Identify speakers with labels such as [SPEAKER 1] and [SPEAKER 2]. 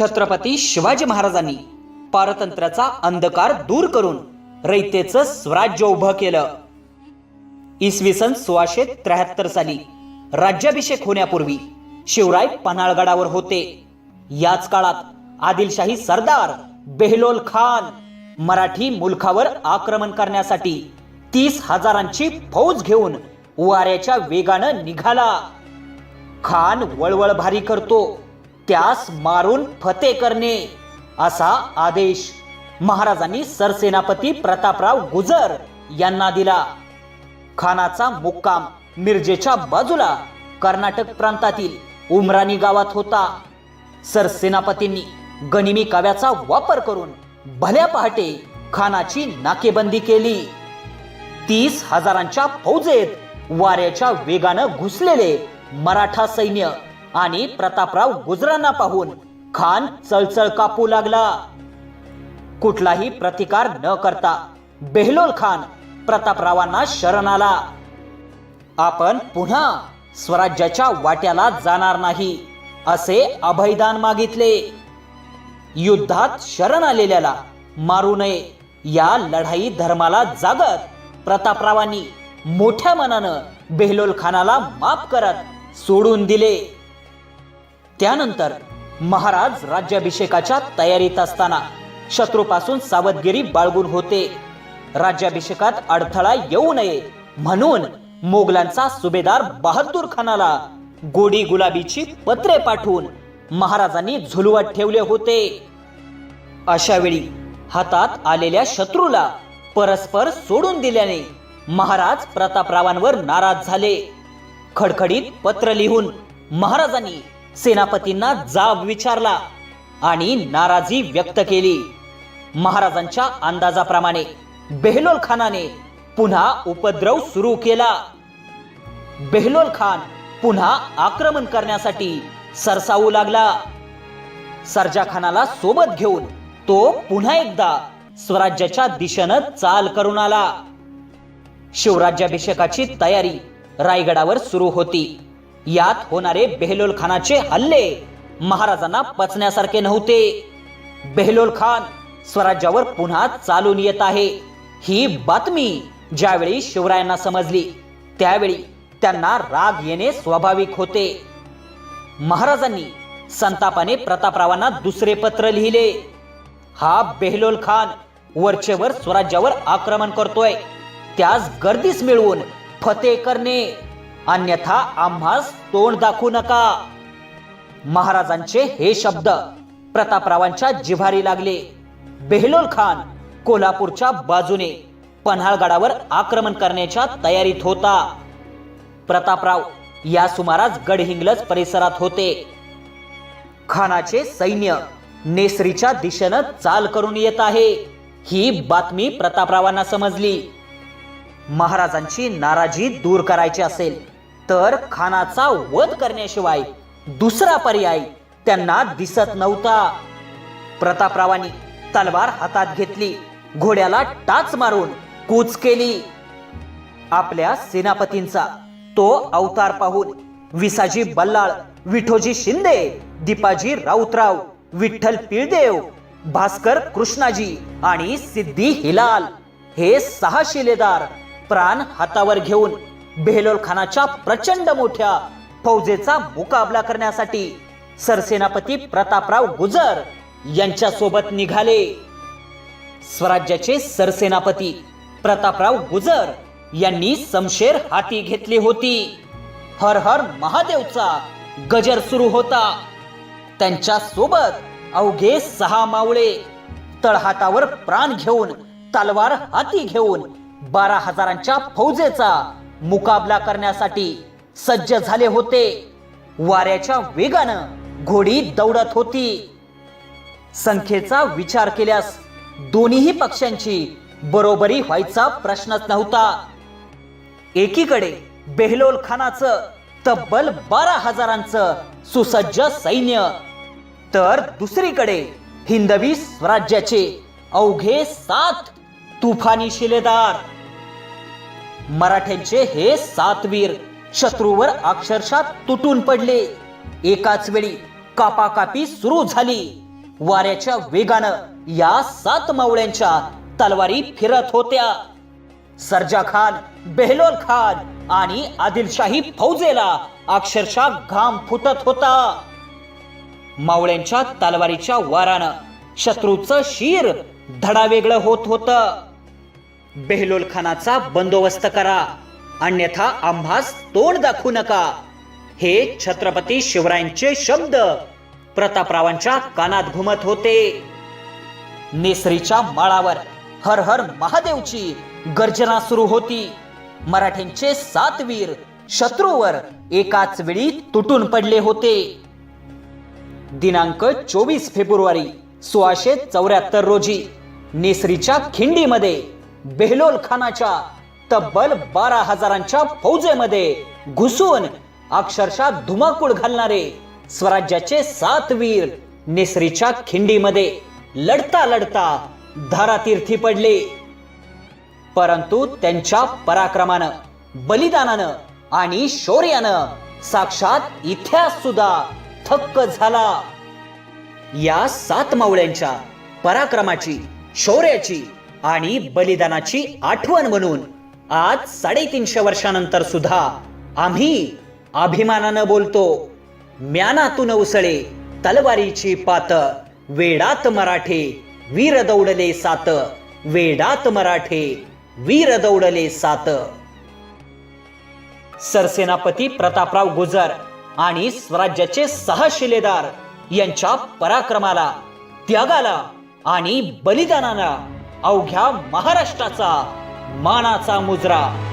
[SPEAKER 1] छत्रपती शिवाजी महाराजांनी पारतंत्र्याचा अंधकार दूर करून रयतेचं स्वराज्य उभं केलं. इसवी सन सोळाशे त्र्याहत्तर साली राज्याभिषेक होण्यापूर्वी शिवराय पन्हाळगडावर होते. याच काळात आदिलशाही सरदार बेहलोल खान मराठी मुलखावर आक्रमण करण्यासाठी तीस हजारांची फौज घेऊन वाऱ्याच्या वेगानं निघाला. खान वळवळ भारी करतो. त्यास मारून फते करणे असा आदेश महाराजांनी सरसेनापती प्रतापराव गुजर यांना दिला. खानाचा मुक्काम मिरजेच्या बाजूला कर्नाटक प्रांतातील उमराणी गावात होता. सरसेनापतींनी गनिमी काव्याचा वापर करून भल्या पहाटे खानाची नाकेबंदी केली. तीस हजारांच्या फौजेत वाऱ्याच्या वेगानं घुसलेले मराठा सैन्य आणि प्रतापराव गुजरांना पाहून खान चळचळ कापू लागला. कुठलाही प्रतिकार न करता बेहलोल खान प्रतापरावांना शरण आला. आपण पुन्हा स्वराज्याच्या वाट्याला जाणार नाही असे अभयदान मागितले. युद्धात शरण आलेल्याला मारू नये या लढाई धर्माला जागत प्रतापरावांनी मोठ्या मनानं बेहलोल खानाला माफ करत सोडून दिले. त्यानंतर महाराज राज्याभिषेकाच्या तयारीत असताना शत्रूपासून सावधगिरी बाळगून होते. राज्याभिषेकात अडथळा येऊ नये म्हणून मोगलांचा सुभेदार बहादूर खानाला गोडी गुलाबीची पत्रे पाठवून महाराजांनी झुलवत ठेवले होते. अशा वेळी हातात आलेल्या शत्रूला परस्पर सोडून दिल्याने महाराज प्रतापरावांवर नाराज झाले. खडखडीत पत्र लिहून महाराजांनी सेनापतींना जाब विचारला आणि नाराजी व्यक्त केली. महाराजांच्या अंदाजाप्रमाणे बेहलोल खानाने पुन्हा उपद्रव सुरू केला. बेहलोल खान पुन्हा आक्रमण करण्यासाठी सरसावू लागला. सरजा खानाला सोबत घेऊन तो पुन्हा एकदा स्वराज्याच्या दिशेनं चाल करून आला. शिवराज्याभिषेकाची तयारी रायगडावर सुरू होती. यात होणारे बेहलोल खानाचे हल्ले महाराजांना पचण्यासारखे नव्हते. बेहलोल खान स्वराज्यावर पुन्हा चालून येत आहे. ही बातमी ज्यावेळी शिवरायांना समजली त्यावेळी त्यांना राग येणे स्वाभाविक होते. महाराजांनी संतापाने प्रतापरावांना दुसरे पत्र लिहिले. हा बेहलोल खान वरचेवर स्वराज्यावर आक्रमण करतोय. त्यास गर्दीस मिळवून फते करणे. अन्यथा आम्हास तोंड दाखवू नका. महाराजांचे हे शब्द प्रतापरावांच्या जिव्हारी लागले. बेहलोल खान कोल्हापूरच्या बाजूने पन्हाळगडावर आक्रमण करण्याच्या तयारीत होता. प्रतापराव या सुमारास गडहिंग्लज परिसरात होते. खानाचे सैन्य नेसरीच्या दिशेनं चाल करून येत आहे ही बातमी प्रतापरावांना समजली. महाराजांची नाराजी दूर करायची असेल तर खानाचा वध करण्याशिवाय दुसरा पर्याय त्यांना दिसत नव्हता. प्रतापरावांनी तलवार हातात घेतली घोड्याला टाच मारून कूच केली. आपल्या सेनापतींचा तो अवतार पाहून विसाजी बल्लाळ विठोजी शिंदे दीपाजी राऊतराव विठ्ठल पिळदेव भास्कर कृष्णाजी आणि सिद्धी हिलाल हे सहा शिलेदार प्राण हातावर घेऊन बेहलोल खानाच्या प्रचंड मोठ्या फौजेचा मुकाबला करण्यासाठी सरसेनापती प्रतापराव गुजर यांच्या सोबत निघाले. स्वराज्याचे सरसेनापती प्रतापराव गुजर यांनी समशेर हाती घेतली होती. हर हर महादेवचा गजर सुरू होता. त्यांच्यासोबत अवघे सहा मावळे तळहातावर प्राण घेऊन तलवार हाती घेऊन बारा हजारांच्या फौजेचा मुकाबला करण्यासाठी सज्ज झाले होते. वाऱ्याच्या वेगानं घोडी दौडत होती. संख्येचा विचार केल्यास दोन्ही पक्षांची बरोबरी व्हायचा प्रश्नच नव्हता. एकीकडे बेहलोल खानाचं तब्बल बारा हजारांचं सुसज्ज सैन्य तर दुसरीकडे हिंदवी स्वराज्याचे अवघे सात तुफानी शिलेदार. मराठ्यांचे हे सातवीर शत्रूवर अक्षरशः तुटून पडले. एकाच वेळी कापाकापी सुरू झाली. वाऱ्याच्या वेगानं या सात मावळ्यांच्या तलवारी फिरत होत्या. सरजा खान बेहलोल खान आणि आदिलशाही फौजेला अक्षरशः घाम फुटत होता. मावळ्यांच्या तलवारीच्या वारानं शत्रूचं शिर धडावेगळं होत होतं. बेहलोल खानाचा बंदोबस्त करा. अन्यथा आम्हास तोंड दाखवू नका. हे छत्रपती शिवरायांचे शब्द. प्रतापरावांच्या कानात घुमत होते. नेसरीच्या माळावर हर हर महादेवची गर्जना सुरू होती. मराठ्यांचे सात वीर शत्रूवर एकाच वेळी तुटून पडले होते. दिनांक चोवीस फेब्रुवारी सोळाशे चौऱ्याहत्तर रोजी नेसरीच्या खिंडीमध्ये बेहलोल खानाच्या तब्बल बारा हजारांच्या फौजेमध्ये घुसून अक्षरशः धुमाकूळ घालणारे स्वराज्याचे सात वीर नेसरीच्या खिंडीमध्ये लढता लढता धारातीर्थी पडले. परंतु त्यांच्या पराक्रमानं बलिदानानं आणि शौर्यानं साक्षात इतिहास सुद्धा थक्क झाला. या सात मावळ्यांच्या पराक्रमाची शौर्याची आणि बलिदानाची आठवण म्हणून आज साडेतीनशे वर्षानंतर सुद्धा आम्ही अभिमानानं बोलतो म्यानातून उसळे तलवारीची पात वेडात मराठे वीर दौडले सात वेडात मराठे वीर दौडले सात. सरसेनापती प्रतापराव गुजर आणि स्वराज्याचे सहा शिलेदार यांच्या पराक्रमाला त्यागाला आणि बलिदानाला अवघ्या महाराष्ट्राचा मानाचा मुजरा.